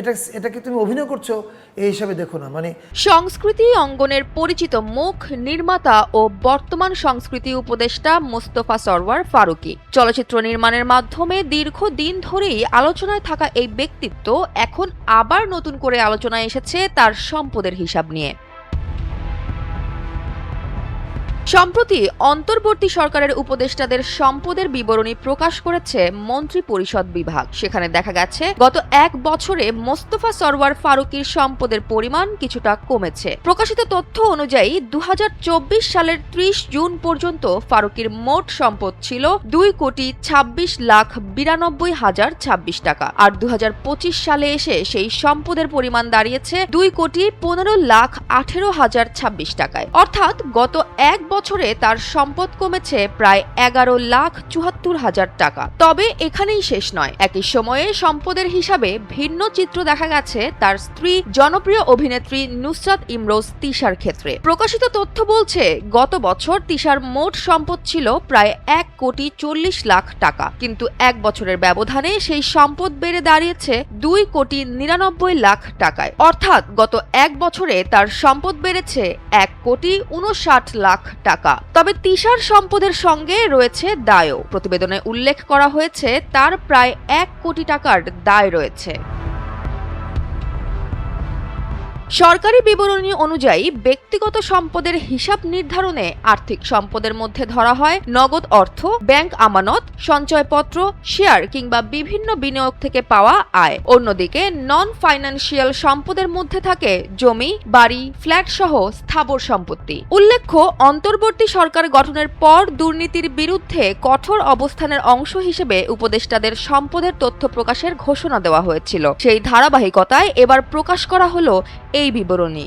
এটা, এটাকে তুমি অভিনয় করছ, এই হিসাবে দেখো না মানে সংস্কৃতি অঙ্গনের পরিচিত মুখ, নির্মাতা ও বর্তমান সংস্কৃতি উপদেষ্টা মোস্তফা সরওয়ার ফারুকি। চলচ্চিত্র নির্মাণের মাধ্যমে দীর্ঘ দিন ধরেই আলোচনায় থাকা এই ব্যক্তিত্ব এখন আবার নতুন করে আলোচনায় এসেছে তার সম্পদের হিসাব নিয়ে। সম্প্রতি অন্তর্বর্তী সরকারের উপদেষ্টাদের সম্পদের বিবরণী প্রকাশ করেছে মন্ত্রী পরিষদ বিভাগ। সেখানে দেখা গেছে, গত এক বছরে মোস্তফা সরওয়ার ফারুকির সম্পদের পরিমাণ কিছুটা কমেছে। প্রকাশিত তথ্য অনুযায়ী দু সালের ত্রিশ জুন পর্যন্ত ফারুকির মোট সম্পদ ছিল দুই কোটি ছাব্বিশ লাখ বিরানব্বই হাজার ছাব্বিশ টাকা। আর দু হাজার পঁচিশ সালে এসে সেই সম্পদের পরিমাণ দাঁড়িয়েছে দুই কোটি পনেরো লাখ আঠেরো হাজার ছাব্বিশ টাকায়। অর্থাৎ গত এক বছরে তার সম্পদ কমেছে প্রায় এগারো লাখ চুয়াত্তর হাজার টাকা। তবে এখানেই শেষ নয়। একই সময়ে সম্পদের হিসাবে ভিন্ন চিত্র দেখা গেছে তার স্ত্রী, জনপ্রিয় অভিনেত্রী নুসরাত ইমরোজ তিশার ক্ষেত্রে। প্রকাশিত তথ্য বলছে, গত বছর তিশার মোট সম্পদ ছিল প্রায় এক কোটি চল্লিশ লাখ টাকা। কিন্তু এক বছরের ব্যবধানে সেই সম্পদ বেড়ে দাঁড়িয়েছে দুই কোটি নিরানব্বই লাখ টাকায়। অর্থাৎ গত এক বছরে তার সম্পদ বেড়েছে এক কোটি উনষাট লাখ টাকা। তবে তিশার সম্পদের সঙ্গে রয়েছে দায়ও। প্রতিবেদনে উল্লেখ করা হয়েছে, তার প্রায় এক কোটি টাকার দায় রয়েছে। সরকারি বিবরণী অনুযায়ী ব্যক্তিগত সম্পদের হিসাব নির্ধারণে আর্থিক সম্পদের মধ্যে ধরা হয় নগদ অর্থ, ব্যাংক আমানত, সঞ্চয়পত্র, শেয়ার কিংবা বিভিন্ন বিনিয়োগ থেকে পাওয়া আয়। অন্যদিকে নন ফাইন্যান্সিয়াল সম্পদের মধ্যে থাকে জমি, বাড়ি, ফ্ল্যাট সহ স্থাবর সম্পত্তি। উল্লেখ্য, অন্তর্বর্তী সরকার গঠনের পর দুর্নীতির বিরুদ্ধে কঠোর অবস্থানের অংশ হিসেবে উপদেষ্টাদের সম্পদের তথ্য প্রকাশের ঘোষণা দেওয়া হয়েছিল। সেই ধারাবাহিকতায় এবার প্রকাশ করা হলো এই বিবরণী।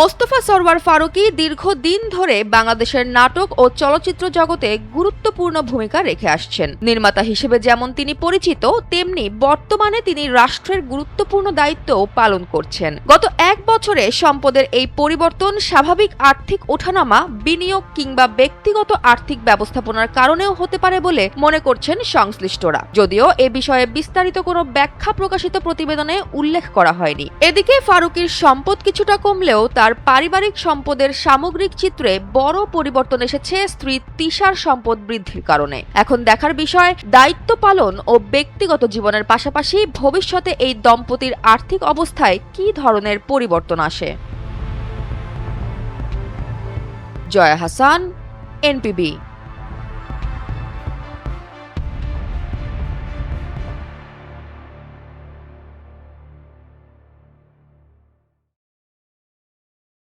মোস্তফা সরওয়ার ফারুকী দীর্ঘদিন ধরে বাংলাদেশের নাটক ও চলচ্চিত্র জগতে গুরুত্বপূর্ণ ভূমিকা রেখে আসছেন। নির্মাতা হিসেবে যেমন তিনি পরিচিত, তেমনি বর্তমানে তিনি রাষ্ট্রের গুরুত্বপূর্ণ দায়িত্ব পালন করছেন। গত এক বছরে সম্পদের এই পরিবর্তন স্বাভাবিক আর্থিক ওঠানামা, বিনিয়োগ কিংবা ব্যক্তিগত আর্থিক ব্যবস্থাপনার কারণেও হতে পারে বলে মনে করছেন সংশ্লিষ্টরা। যদিও এ বিষয়ে বিস্তারিত কোনো ব্যাখ্যা প্রকাশিত প্রতিবেদনে উল্লেখ করা হয়নি। এদিকে ফারুকির সম্পদ কিছুটা কমলেও তার পারিবারিক সম্পদের সামগ্রিক চিত্রে বড় পরিবর্তন এসেছে স্ত্রী তিশার সম্পদ বৃদ্ধির কারণে। এখন দেখার বিষয়, দায়িত্ব পালন ও ব্যক্তিগত জীবনের পাশাপাশি ভবিষ্যতে এই দম্পতির আর্থিক অবস্থায় কী ধরনের পরিবর্তন আসে? জয়া হাসান, এনপিবি।